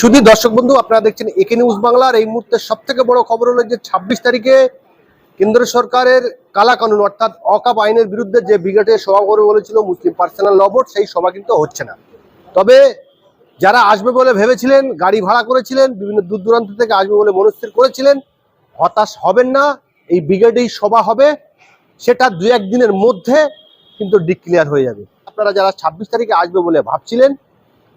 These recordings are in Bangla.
শুধু দর্শক বন্ধু, আপনারা দেখছেন একে নিউজ বাংলার এই মুহূর্তে সব থেকে বড় খবর হলো যে ছাব্বিশ তারিখে কেন্দ্র সরকারের কালা কানুন অর্থাৎ অকাপ আইনের বিরুদ্ধে যে ব্রিগেডে সভা করে বলেছিল মুসলিম পার্সোনাল ল বোর্ড, সেই সভা কিন্তু হচ্ছে না। তবে যারা আসবে বলে ভেবেছিলেন, গাড়ি ভাড়া করেছিলেন, বিভিন্ন দূর দূরান্ত থেকে আসবে বলে মনস্থির করেছিলেন, হতাশ হবেন না, এই ব্রিগেডেই সভা হবে, সেটা দু একদিনের মধ্যে কিন্তু ডিক্লিয়ার হয়ে যাবে। আপনারা যারা ছাব্বিশ তারিখে আসবে বলে ভাবছিলেন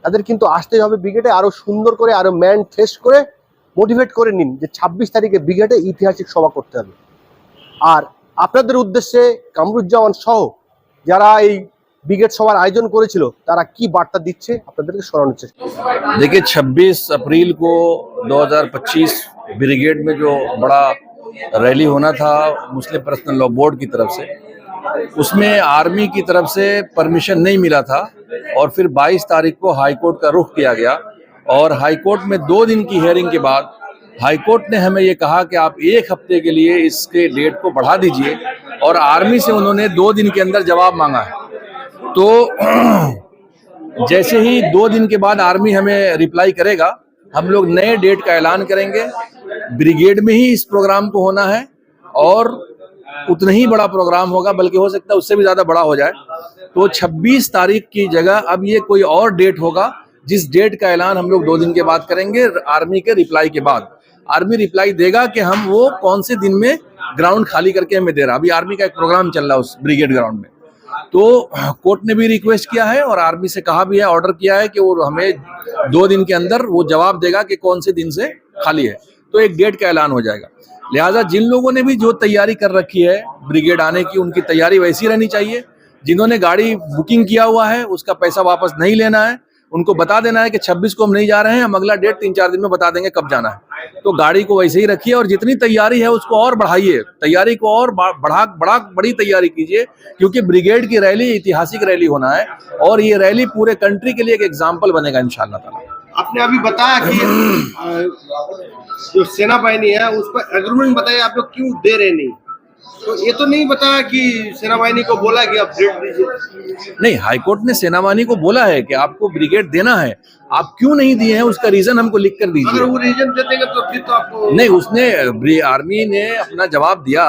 তাদের কিন্তু আসতে হবে ব্রিগেডে আরো সুন্দর করে আরো ম্যান ফ্রেশ করে মোটিভেট করে নিন যে ছাব্বিশ তারিখে ব্রিগেডে ঐতিহাসিক সভা করতে হবে আর আপনাদের উদ্দেশ্যে কামরুজ্জামান সহ যারা এই ব্রিগেড সভার আয়োজন করেছিল তারা কি বার্তা দিচ্ছে আপনাদেরকে শোনানোর চেষ্টা করব। देखिए 26 अप्रैल को 2025 ब्रिगेड में जो बड़ा रैली होना था मुस्लिम पर्सनल लॉ बोर्ड की तरफ से उसमें आर्मी की तरफ़ से परमिशन नहीं मिला था और फिर 22 तारीख को हाई कोर्ट का रुख किया गया और हाई कोर्ट में दो दिन की हियरिंग के बाद हाई कोर्ट ने हमें ये कहा कि आप एक हफ़्ते के लिए इसके डेट को बढ़ा दीजिए और आर्मी से उन्होंने दो दिन के अंदर जवाब मांगा है। तो जैसे ही दो दिन के बाद आर्मी हमें रिप्लाई करेगा, हम लोग नए डेट का ऐलान करेंगे। ब्रिगेड में ही इस प्रोग्राम को होना है और उतना ही बड़ा प्रोग्राम होगा, बल्कि हो सकता है उससे भी ज़्यादा बड़ा हो जाए। तो 26 तारीख की जगह अब ये कोई और डेट होगा, जिस डेट का ऐलान हम लोग दो दिन के बाद करेंगे आर्मी के रिप्लाई के बाद। आर्मी रिप्लाई देगा कि हम वो कौन से दिन में ग्राउंड खाली करके हमें दे रहा अभी आर्मी का एक प्रोग्राम चल रहा है उस ब्रिगेड ग्राउंड में। तो कोर्ट ने भी रिक्वेस्ट किया है और आर्मी से कहा भी है ऑर्डर किया है कि वो हमें दो दिन के अंदर वो जवाब देगा कि कौन से दिन से खाली है। तो एक डेट का ऐलान हो जाएगा। लिहाजा जिन लोगों ने भी जो तैयारी कर रखी है, ब्रिगेड आने की, उनकी तैयारी वैसी रहनी चाहिए। जिन्होंने गाड़ी बुकिंग किया हुआ है, उसका पैसा वापस नहीं लेना है, उनको बता देना है कि 26 को हम नहीं जा रहे हैं, हम अगला डेट तीन चार दिन में बता देंगे कब जाना है। तो गाड़ी को वैसे ही रखिए और जितनी तैयारी है, उसको और बढ़ाइए। तैयारी को और बढ़ा बढ़ा बड़ी तैयारी कीजिए, क्योंकि ब्रिगेड की रैली, ऐतिहासिक रैली होना है, और ये रैली पूरे कंट्री के लिए एक एग्ज़ाम्पल बनेगा, इंशाल्लाह ताला। आपने अभी बताया कि जो सेना बाहिनी है उस पर एग्रीमेंट बताया आप लोग क्यों दे रहे नहीं? तो ये तो नहीं बताया कि सेना बाहिनी को बोला कि आप डेट दीजिए? नहीं हाईकोर्ट ने सेनावानी को बोला है कि आपको ब्रिगेड देना है। आप क्यों नहीं दिए हैं? उसका रीजन हमको लिख कर दीजिए। अगर वो रीजन दे देंगे तो फिर तो आपको नहीं उसने आर्मी ने अपना जवाब दिया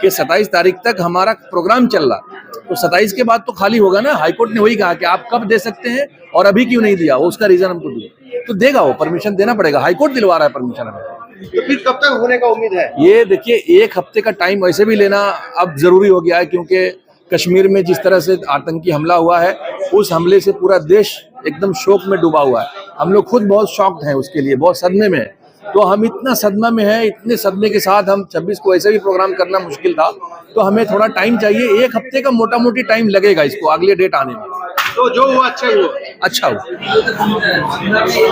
कि 27 तारीख तक हमारा प्रोग्राम चल रहा। तो 27 के बाद तो खाली होगा ना? हाईकोर्ट ने वही कहा कि आप कब दे सकते हैं और अभी क्यों नहीं दिया? उसका रीजन हमको दिया। तो देगा वो परमिशन देना पड़ेगा। हाईकोर्ट दिलवा रहा है परमिशन हमें। तो फिर कब तक होने का उम्मीद है? ये देखिए, एक हफ़्ते का टाइम वैसे भी लेना अब ज़रूरी हो गया है क्योंकि कश्मीर में जिस तरह से आतंकी हमला हुआ है, उस हमले से पूरा देश एकदम शोक में डूबा हुआ है। हम लोग खुद बहुत शॉक्ड हैं उसके लिए, बहुत सदमे में। तो हम इतना सदमा में हैं, इतने सदमे के साथ हम 26 को ऐसे भी प्रोग्राम करना मुश्किल था। तो हमें थोड़ा टाइम चाहिए, एक हफ़्ते का मोटा मोटी टाइम लगेगा इसको, अगले डेट आने में। তো जो हुआ अच्छा हुआ अच्छा हुआ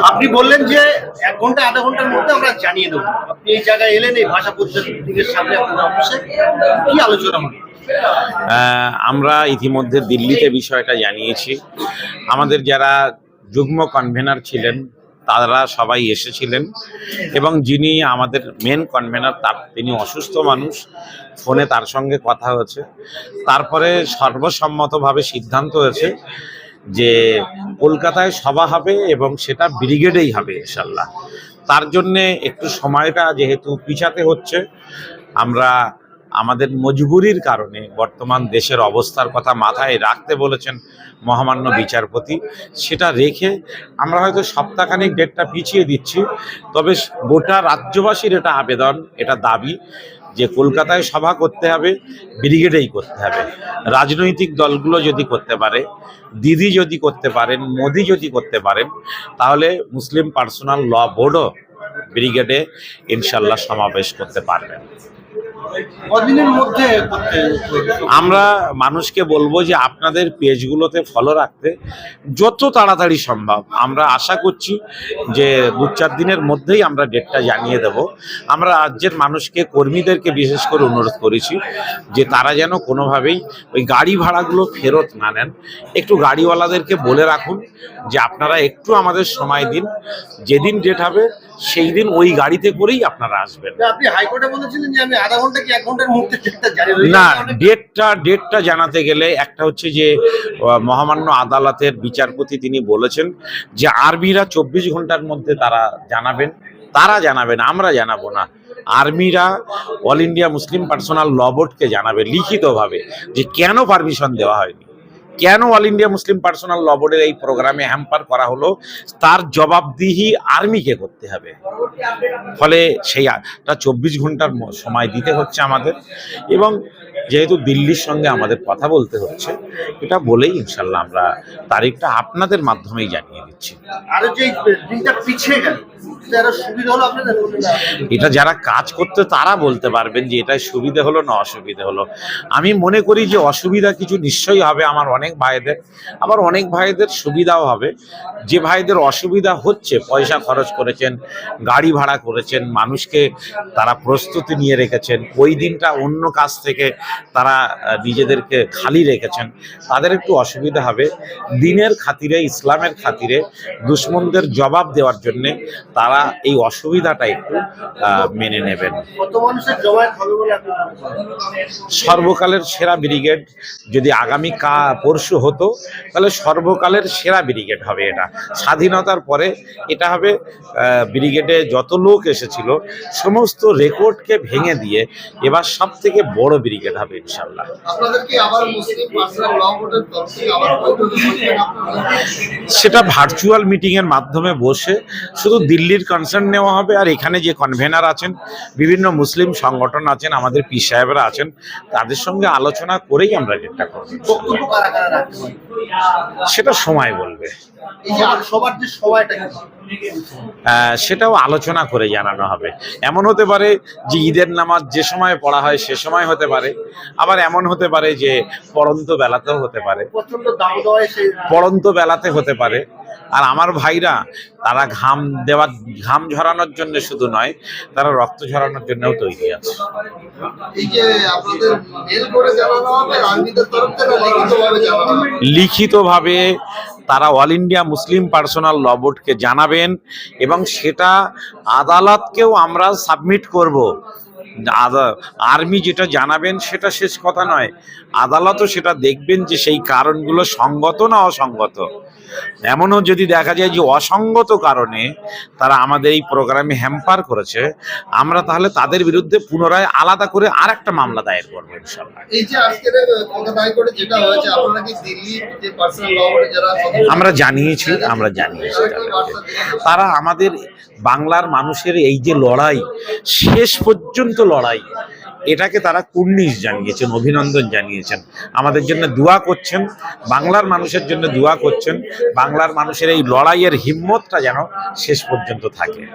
আপনি বললেন যে এক ঘন্টা আধা ঘন্টার মধ্যে আমরা জানিয়ে দেবো আপনি এই জায়গায় এলেন এই ভাষা পরিষদের সামনে আপনার অফিসে কি আলোচনা হলো আহ, আমরা ইতিমধ্যে দিল্লিতে বিষয়টা জানিয়েছি আমাদের যারা যুগ্ম কনভেনার ছিলেন তারা সবাই এসেছিলেন এবং যিনি আমাদের মেন কনভেনার তার তিনি অসুস্থ মানুষ, ফোনে তার সঙ্গে কথা হয়েছে। তারপরে সর্বসম্মতভাবে সিদ্ধান্ত হয়েছে যে কলকাতায় সভা হবে এবং সেটা ব্রিগেডেই হবে ইনশাল্লাহ। তার জন্যে একটু সময়টা যেহেতু পিছাতে হচ্ছে, আমরা আমাদের মজবুরির কারণে বর্তমান দেশের অবস্থার কথা মাথায় রাখতে বলেছেন মহামান্য বিচারপতি। সেটা রেখে আমরা হয়তো সপ্তাহখানিক ডেটটা পিছিয়ে দিচ্ছি, তবে গোটা রাজ্যবাসীর এটা আবেদন, এটা দাবি যে কলকাতায় সভা করতে হবে, ব্রিগেডেই করতে হবে। রাজনৈতিক দলগুলো যদি করতে পারে, দিদি যদি করতে পারেন, মোদি যদি করতে পারেন, তাহলে মুসলিম পার্সোনাল ল বোর্ডও ব্রিগেডে ইনশাল্লাহ সমাবেশ করতে পারবেন। কদিনের মধ্যে আমরা মানুষকে বলব যে আপনাদের পেজগুলোতে ফলো রাখতে যত তাড়াতাড়ি সম্ভব। আমরা আশা করছি যে দু চার দিনের মধ্যেই আমরা ডেটটা জানিয়ে দেব। আমরা রাজ্যের মানুষকে কর্মীদেরকে বিশেষ করে অনুরোধ করেছি যে তারা যেন কোনোভাবেই ওই গাড়ি ভাড়াগুলো ফেরত না নেন। একটু গাড়িওয়ালাদেরকে বলে রাখুন যে আপনারা একটু আমাদের সময় দিন। যেদিন ডেট হবে সেই দিন ওই গাড়িতে করেই আপনারা আসবেন। আপনি হাইকোর্টে বলেছিলেন যে আমি আধা ঘণ্টা ঘণ্টা কি এক ঘণ্টার মধ্যে ডেটটা জারি না ডেটটা ডেটটা জানাতে গেলে একটা হচ্ছে যে মহামান্য আদালতের বিচারপতি তিনি বলেছেন যে আর্মিরা চব্বিশ ঘণ্টার মধ্যে তারা জানাবেন তারা জানাবেন আমরা জানাব না। আর্মিরা all India Muslim personal law বোর্ডকে জানাবে লিখিতভাবে যে কেন পারমিশন দেওয়া হয়নি। কেন all India Muslim personal law বোর্ডের এই প্রোগ্রামে হ্যাম্পার করা হলো? তার জবাবদিহি আর্মিকে করতে হবে। ফলে সেইটা চব্বিশ ঘণ্টার সময় দিতে হচ্ছে আমাদের। এবং যেহেতু দিল্লির সঙ্গে আমাদের কথা বলতে হচ্ছে, এটা বলেই ইনশাল্লাহ আমরা তারিখটা আপনাদের মাধ্যমেই জানিয়ে দিচ্ছি। আর যে দিনটা পিছিয়ে গেল এটা যারা কাজ করতে তারা বলতে পারবেন যে এটা সুবিধে হলো না অসুবিধে হলো। আমি মনে করি যে অসুবিধা কিছু নিশ্চয়ই হবে আমার অনেক ভাইদের, আবার অনেক ভাইদের সুবিধাও হবে। যে ভাইদের অসুবিধা হচ্ছে, পয়সা খরচ করেছেন, গাড়ি ভাড়া করেছেন, মানুষকে তারা প্রস্তুতি নিয়ে রেখেছেন, ওই দিনটা অন্য কাজ থেকে তারা নিজেদেরকে খালি রেখেছেন, তাদের একটু অসুবিধা হবে। দিনের খাতিরে, ইসলামের খাতিরে, দুশ্মনদের জবাব দেওয়ার জন্যে তারা এই অসুবিধাটা একটু মেনে নেবেন? সর্বকালের সেরা ব্রিগেড যদি আগামী কা, পরশু হতো, তাহলে সর্বকালের সেরা ব্রিগেড হবে এটা স্বাধীনতার পরে এটা হবে ব্রিগেডে যত লোক এসেছিল, সমস্ত রেকর্ডকে ভেঙে দিয়ে এবার সব থেকে বড় ব্রিগেড হবে ইনশাল্লাহ? সেটা ভার্চুয়াল মিটিংয়ের মাধ্যমে বসে শুধু দিল্লির কনসার্ন নেওয়া হবে আর এখানে যে কনভেনার আছেন, বিভিন্ন মুসলিম সংগঠন আছেন, আমাদের পি সাহেবরা আছেন, তাদের সঙ্গে আলোচনা করেই আমরা ডেটটা করব সেটা সময় বলবে। এই যে আর সবার যে সময়টা কি? আহ, সেটাও আলোচনা করে জানানো হবে। এমন হতে পারে যে ঈদের নামাজ যে সময় পড়া হয় সে সময় হতে পারে। আবার এমন হতে পারে যে পড়ন্ত বেলাতেও হতে পারে। পড়ন্ত বেলাতে হতে পারে। আর আমার ভাইরা তারা ঘাম দেওয়ার ঘাম ঝরানোর জন্য শুধু নয় তারা রক্ত ঝরানোর জন্যও তৈরি আছে। এই যে আপনাদের মেল করে জানানো হবে তরফ থেকে লিখিতভাবে জানানো হবে। লিখিতভাবে তারা All India Muslim Personal Law বোর্ডকে জানাবেন এবং সেটা আদালতকেও আমরা সাবমিট করব। আর্মি যেটা জানাবেন সেটা শেষ কথা নয়। আদালতও সেটা দেখবেন যে সেই কারণগুলো সঙ্গত না অসঙ্গত। এমনও যদি দেখা যায় যে অসঙ্গত কারণে তারা আমাদের এই প্রোগ্রামে হ্যাম্পার করেছে আমরা তাহলে তাদের বিরুদ্ধে পুনরায় আলাদা করে আর একটা মামলা দায়ের করব ইনশাল্লাহ আমরা জানিয়েছি আমরা জানিয়েছি তারা আমাদের বাংলার মানুষের এই যে লড়াই শেষ পর্যন্ত লড়াই। এটাকে তারা কুর্নিশ জানিয়েছেন, অভিনন্দন জানিয়েছেন। আমাদের জন্য দোয়া করছেন, বাংলার মানুষের জন্য দোয়া করছেন, বাংলার মানুষের এই লড়াইয়ের হিম্মতটা যেন শেষ পর্যন্ত থাকে।